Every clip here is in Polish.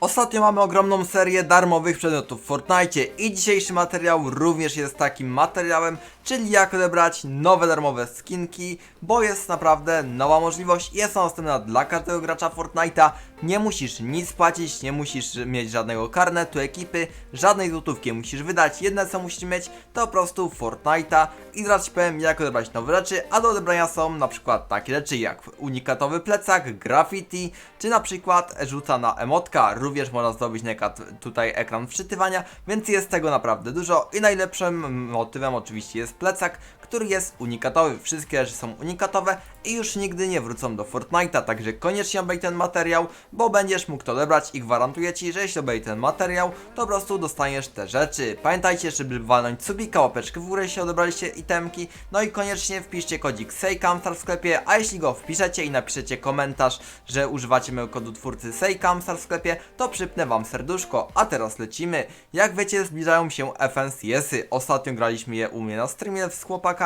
Ostatnio mamy ogromną serię darmowych przedmiotów w Fortnite i dzisiejszy materiał również jest takim materiałem, czyli jak odebrać nowe darmowe skinki, bo jest naprawdę nowa możliwość, jest ona dostępna dla każdego gracza Fortnite'a, nie musisz nic płacić, nie musisz mieć żadnego karnetu ekipy, żadnej złotówki musisz wydać, jedne co musisz mieć to po prostu Fortnite'a. I zaraz ci powiem jak odebrać nowe rzeczy, a do odebrania są na przykład takie rzeczy jak unikatowy plecak, graffiti, czy na przykład rzucana emotka, również można przykład tutaj ekran wczytywania, więc jest tego naprawdę dużo. I najlepszym motywem oczywiście jest plecak, który jest unikatowy, wszystkie rzeczy są unikatowe i już nigdy nie wrócą do Fortnite'a, także koniecznie obejrzyj ten materiał, bo będziesz mógł to odebrać i gwarantuję Ci, że jeśli obejrzyj ten materiał, to po prostu dostaniesz te rzeczy. Pamiętajcie, żeby walnąć subika, łapeczkę w górę, jeśli odebraliście itemki, no i koniecznie wpiszcie kodzik SEJKAMSTAR w sklepie, a jeśli go wpiszecie i napiszecie komentarz, że używacie mojego kodu twórcy SEJKAMSTAR w sklepie, to przypnę Wam serduszko, a teraz lecimy. Jak wiecie, zbliżają się FNCS-y, ostatnio graliśmy je u mnie na streamie z chłopakami,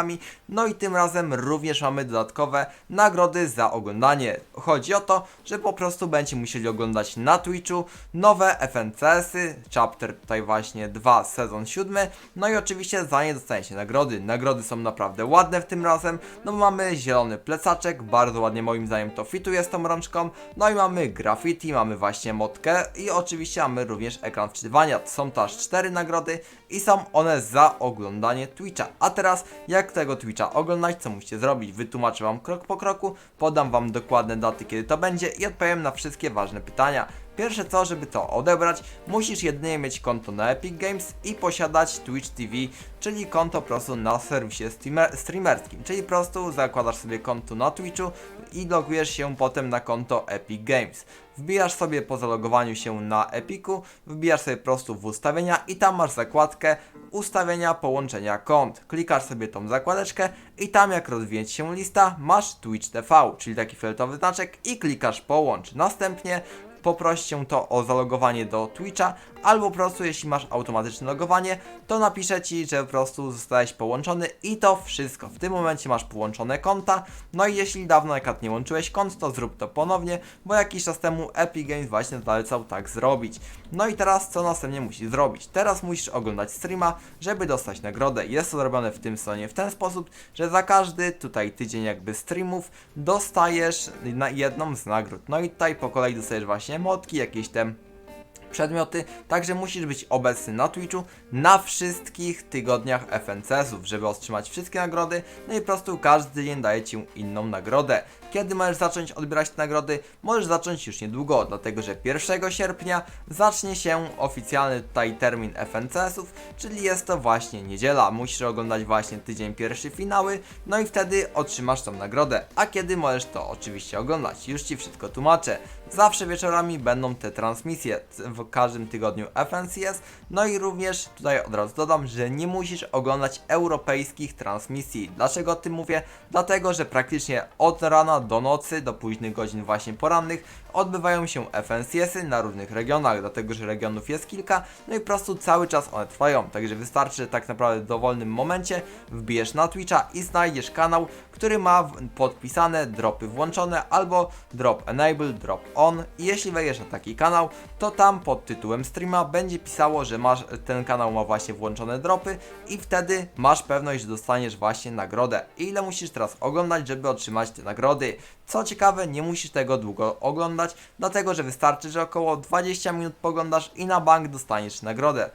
no i tym razem również mamy dodatkowe nagrody za oglądanie. Chodzi o to, że po prostu będziecie musieli oglądać na Twitchu nowe FNCS-y, chapter tutaj właśnie 2, sezon 7, no i oczywiście za nie dostaniecie nagrody. Nagrody są naprawdę ładne w tym razem, no bo mamy zielony plecaczek, bardzo ładnie moim zdaniem to fituje z tą rączką, no i mamy graffiti, mamy właśnie motkę i oczywiście mamy również ekran wczytywania. Są to aż 4 nagrody i są one za oglądanie Twitcha. A teraz jak tego Twitcha oglądać, co musicie zrobić? Wytłumaczę Wam krok po kroku, podam Wam dokładne daty, kiedy to będzie i odpowiem na wszystkie ważne pytania. Pierwsze co, żeby to odebrać, musisz jedynie mieć konto na Epic Games i posiadać Twitch TV, czyli konto po prostu na serwisie streamer, streamerskim, czyli po prostu zakładasz sobie konto na Twitchu i logujesz się potem na konto Epic Games. Wbijasz sobie po zalogowaniu się na Epiku, wbijasz sobie po prostu w ustawienia i tam masz zakładkę ustawienia połączenia kont. Klikasz sobie tą zakładeczkę i tam jak rozwinie ci się lista, masz Twitch TV, czyli taki fioletowy znaczek i klikasz połącz. Następnie poprosi cię to o zalogowanie do Twitcha, albo po prostu jeśli masz automatyczne logowanie, to napisze ci, że po prostu zostałeś połączony i to wszystko. W tym momencie masz połączone konta, no i jeśli dawno na nie łączyłeś kont, to zrób to ponownie, bo jakiś czas temu Epic Games właśnie zalecał tak zrobić. No i teraz co następnie musisz zrobić? Teraz musisz oglądać streama, żeby dostać nagrodę. Jest to zrobione w tym stronie w ten sposób, że za każdy tutaj tydzień jakby streamów dostajesz na jedną z nagród. No i tutaj po kolei dostajesz właśnie motki, jakieś tam przedmioty, także musisz być obecny na Twitchu na wszystkich tygodniach FNCS-ów, żeby otrzymać wszystkie nagrody, no i po prostu każdy dzień daje Ci inną nagrodę. Kiedy możesz zacząć odbierać te nagrody? Możesz zacząć już niedługo, dlatego że 1 sierpnia zacznie się oficjalny tutaj termin FNCS-ów, czyli jest to właśnie niedziela. Musisz oglądać właśnie tydzień pierwszy finały, no i wtedy otrzymasz tą nagrodę. A kiedy możesz to oczywiście oglądać? Już Ci wszystko tłumaczę. Zawsze wieczorami będą te transmisje w każdym tygodniu FNCS, no i również tutaj od razu dodam, że nie musisz oglądać europejskich transmisji. Dlaczego o tym mówię? Dlatego, że praktycznie od rana do nocy, do późnych godzin właśnie porannych odbywają się FNCS-y na różnych regionach, dlatego że regionów jest kilka, no i po prostu cały czas one trwają, także wystarczy, tak naprawdę w dowolnym momencie wbijesz na Twitcha i znajdziesz kanał, który ma podpisane dropy włączone albo drop enable, drop on i jeśli wejdziesz na taki kanał, to tam pod tytułem streama będzie pisało, że masz, ten kanał ma właśnie włączone dropy i wtedy masz pewność, że dostaniesz właśnie nagrodę. I ile musisz teraz oglądać, żeby otrzymać te nagrody? Co ciekawe, nie musisz tego długo oglądać, dlatego że wystarczy, że około 20 minut poglądasz i na bank dostaniesz nagrodę.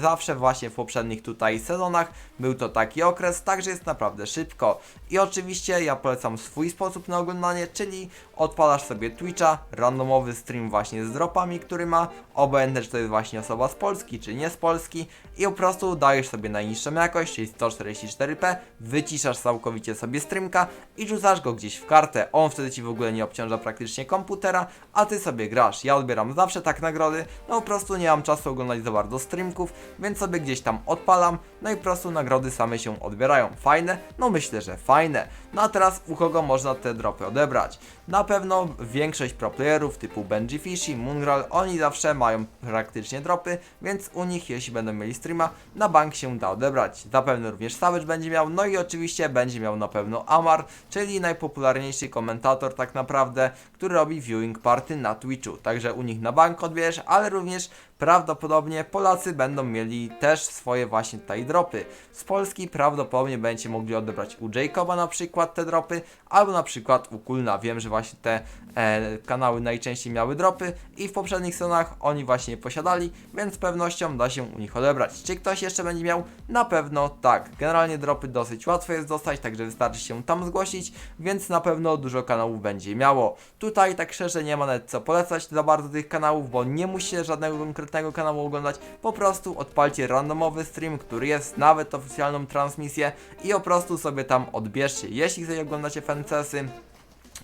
Zawsze właśnie w poprzednich tutaj sezonach był to taki okres, także jest naprawdę szybko. I oczywiście ja polecam swój sposób na oglądanie, czyli odpalasz sobie Twitcha, randomowy stream właśnie z dropami, który ma, obojętne czy to jest właśnie osoba z Polski, czy nie z Polski i po prostu dajesz sobie najniższą jakość, czyli 144p, wyciszasz całkowicie sobie streamka i rzucasz go gdzieś w kartę. On wtedy ci w ogóle nie obciąża praktycznie komputera, a ty sobie grasz. Ja odbieram zawsze tak nagrody, no po prostu nie mam czasu oglądać za bardzo streamów, streamków, więc sobie gdzieś tam odpalam, no i po prostu nagrody same się odbierają. Fajne? No myślę, że fajne. No a teraz u kogo można te dropy odebrać? Na pewno większość pro playerów typu Benji Fishy, Moonral, oni zawsze mają praktycznie dropy, więc u nich jeśli będą mieli streama, na bank się da odebrać. Zapewne również Savage będzie miał, no i oczywiście będzie miał na pewno Amar, czyli najpopularniejszy komentator tak naprawdę, który robi viewing party na Twitchu. Także u nich na bank odbierzesz, ale również prawdopodobnie Polacy będą mieli też swoje właśnie tutaj dropy. Z Polski prawdopodobnie będziecie mogli odebrać u Jacoba na przykład te dropy, albo na przykład u Kulna. Wiem, że właśnie te e, kanały najczęściej miały dropy i w poprzednich stronach oni właśnie posiadali, więc z pewnością da się u nich odebrać. Czy ktoś jeszcze będzie miał? Na pewno tak. Generalnie dropy dosyć łatwo jest dostać, także wystarczy się tam zgłosić, więc na pewno dużo kanałów będzie miało. Tutaj tak szczerze nie ma nawet co polecać za bardzo tych kanałów, bo nie musicie żadnego konkretnego kanału oglądać, po prostu odpalcie randomowy stream, który jest nawet oficjalną transmisję i po prostu sobie tam odbierzcie. Jeśli sobie oglądacie FNCS-y,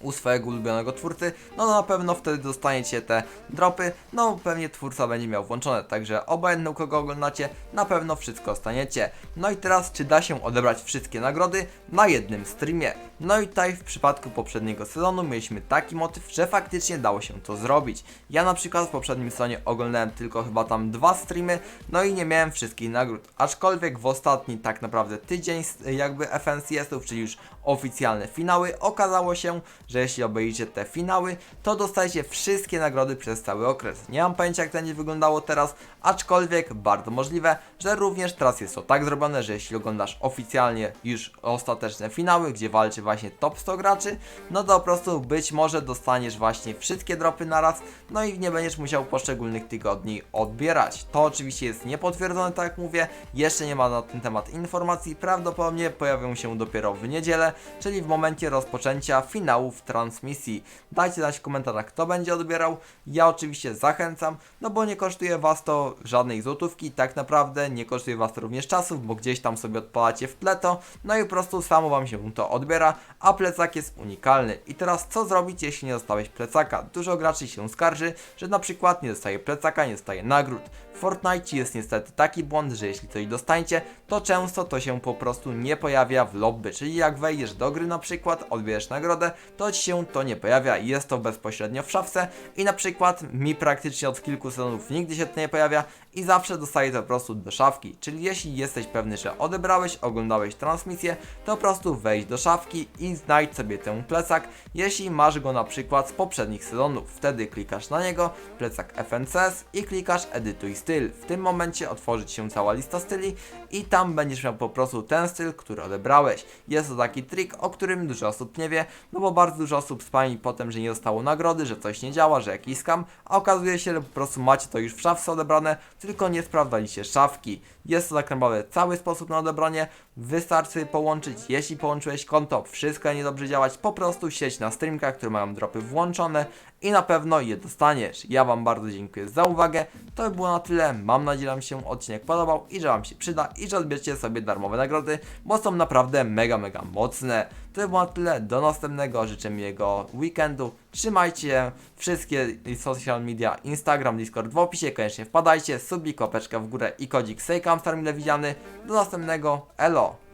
u swojego ulubionego twórcy, no na pewno wtedy dostaniecie te dropy, no pewnie twórca będzie miał włączone, także obojętnie u kogo oglądacie, na pewno wszystko staniecie. No i teraz, czy da się odebrać wszystkie nagrody na jednym streamie? No i tutaj w przypadku poprzedniego sezonu mieliśmy taki motyw, że faktycznie dało się to zrobić. Ja na przykład w poprzednim sezonie oglądałem tylko chyba tam dwa streamy, no i nie miałem wszystkich nagród, aczkolwiek w ostatni tak naprawdę tydzień jakby FNCS-ów, czyli już oficjalne finały, okazało się, że jeśli obejrzycie te finały, to dostajecie wszystkie nagrody przez cały okres. Nie mam pojęcia jak to będzie wyglądało teraz, aczkolwiek bardzo możliwe, że również teraz jest to tak zrobione, że jeśli oglądasz oficjalnie już ostateczne finały, gdzie walczy właśnie top 100 graczy, no to po prostu być może dostaniesz właśnie wszystkie dropy naraz, no i nie będziesz musiał poszczególnych tygodni odbierać. To oczywiście jest niepotwierdzone, tak jak mówię, jeszcze nie ma na ten temat informacji, prawdopodobnie pojawią się dopiero w niedzielę, czyli w momencie rozpoczęcia finałów transmisji. Dajcie znać w komentarzach, kto będzie odbierał. Ja oczywiście zachęcam, no bo nie kosztuje Was to żadnej złotówki, tak naprawdę nie kosztuje Was to również czasów, bo gdzieś tam sobie odpalacie w tle to, no i po prostu samo Wam się to odbiera, a plecak jest unikalny. I teraz co zrobić, jeśli nie dostałeś plecaka? Dużo graczy się skarży, że na przykład nie dostaje plecaka, nie dostaje nagród. Fortnite jest niestety taki błąd, że jeśli coś dostaniecie, to często to się po prostu nie pojawia w lobby, czyli jak wejdziesz do gry na przykład, odbierzesz nagrodę, to ci się to nie pojawia. I jest to bezpośrednio w szafce i na przykład mi praktycznie od kilku sezonów nigdy się to nie pojawia i zawsze dostaję to po prostu do szafki, czyli jeśli jesteś pewny, że odebrałeś, oglądałeś transmisję, to po prostu wejdź do szafki i znajdź sobie ten plecak, jeśli masz go na przykład z poprzednich sezonów, wtedy klikasz na niego, plecak FNCS i klikasz edytuj styl. W tym momencie otworzy się cała lista styli i tam będziesz miał po prostu ten styl, który odebrałeś. Jest to taki trik, o którym dużo osób nie wie, no bo bardzo dużo osób spami potem, że nie dostało nagrody, że coś nie działa, że jakiś skam, a okazuje się, że po prostu macie to już w szafce odebrane, tylko nie sprawdzaliście szafki. Jest to tak naprawdę cały sposób na odebranie, wystarczy połączyć, jeśli połączyłeś konto, wszystko nie dobrze działać, po prostu sieć na streamkach, które mają dropy włączone i na pewno je dostaniesz. Ja Wam bardzo dziękuję za uwagę, to by było na tyle, mam nadzieję, że Wam się odcinek podobał i że Wam się przyda i że odbierzecie sobie darmowe nagrody, bo są naprawdę mega, mega mocne. To by było na tyle, do następnego, życzę miłego weekendu, trzymajcie wszystkie social media, Instagram, Discord w opisie, koniecznie wpadajcie, subik, łapeczka w górę i kodzik Sejkamstar mile widziany, do następnego, elo!